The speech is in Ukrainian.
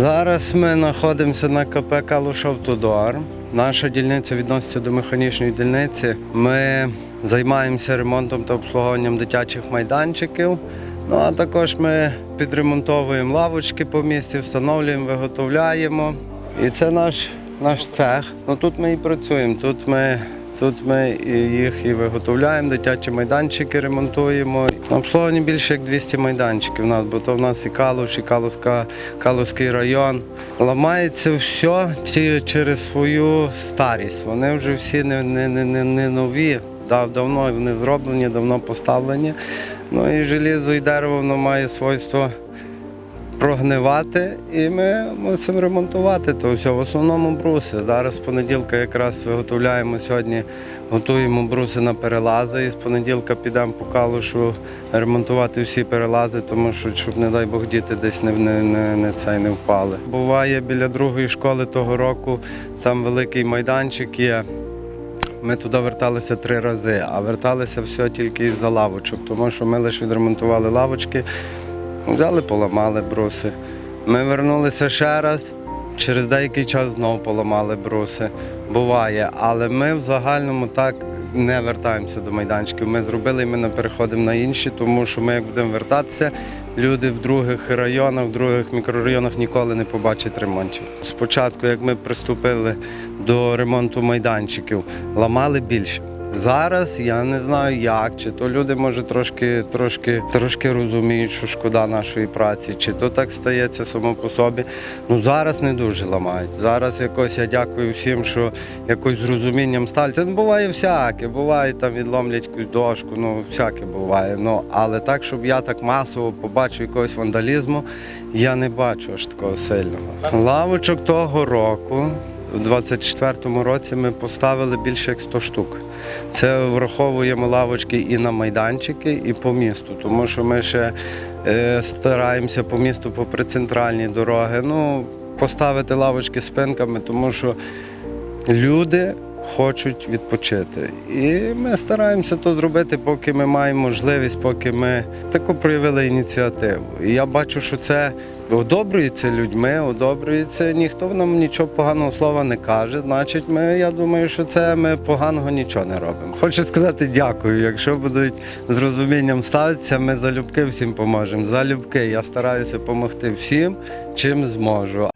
Зараз ми знаходимося на КП Калушов Калушавтодор. Наша дільниця відноситься до механічної дільниці. Ми займаємося ремонтом та обслуговуванням дитячих майданчиків. Ну а також ми підремонтовуємо лавочки по місті, встановлюємо, виготовляємо. І це наш, наш цех. Ну тут ми і працюємо. Тут ми, тут ми їх і виготовляємо, дитячі майданчики ремонтуємо. На більше як 200 майданчиків у нас, бо то в нас і Калуш, і Калуська, Калуський район. Ламається все через свою старість. Вони вже всі не, не, не, не, не нові. Дав- Давно вони зроблені, давно поставлені. Ну і желізо і дерево воно має свойство прогнивати, і ми мусимо ремонтувати то все. В основному бруси. Зараз з понеділка якраз виготовляємо сьогодні, готуємо бруси на перелази. І з понеділка підемо по калушу ремонтувати всі перелази, тому що, щоб, не дай Бог, діти десь не, не, не, не, цей, не впали. Буває біля другої школи того року, там великий майданчик є. Ми туди верталися три рази, а верталися все тільки із-за лавочок, тому що ми лише відремонтували лавочки, взяли, поламали бруси. Ми вернулися ще раз, через деякий час знову поламали бруси. Буває, але ми в загальному так не вертаємося до майданчиків. Ми зробили і ми не переходимо на інші, тому що ми як будемо вертатися, люди в других районах, в других мікрорайонах ніколи не побачать ремонтів. Спочатку, як ми приступили до ремонту майданчиків, ламали більше. Зараз я не знаю як, чи то люди може трошки, трошки, трошки розуміють, що шкода нашої праці, чи то так стається само по собі. Ну зараз не дуже ламають. Зараз якось я дякую всім, що якось з розумінням стали. Це буває всяке, буває там відломлять якусь дошку, ну всяке буває. Ну але так, щоб я так масово побачив якогось вандалізму, я не бачу аж такого сильного. Лавочок того року. У 24-му році ми поставили більше як 100 штук. Це враховуємо лавочки і на майданчики, і по місту, тому що ми ще е, стараємося по місту попри центральні дороги. Ну, поставити лавочки спинками, тому що люди хочуть відпочити. І ми стараємося то зробити, поки ми маємо можливість, поки ми таку проявили ініціативу. І я бачу, що це одобрюється людьми, одобрюється, ніхто нам нічого поганого слова не каже. Значить, ми, я думаю, що це ми поганого нічого не робимо. Хочу сказати дякую. Якщо будуть з розумінням ставитися, ми залюбки всім поможемо. Залюбки я стараюся допомогти всім, чим зможу.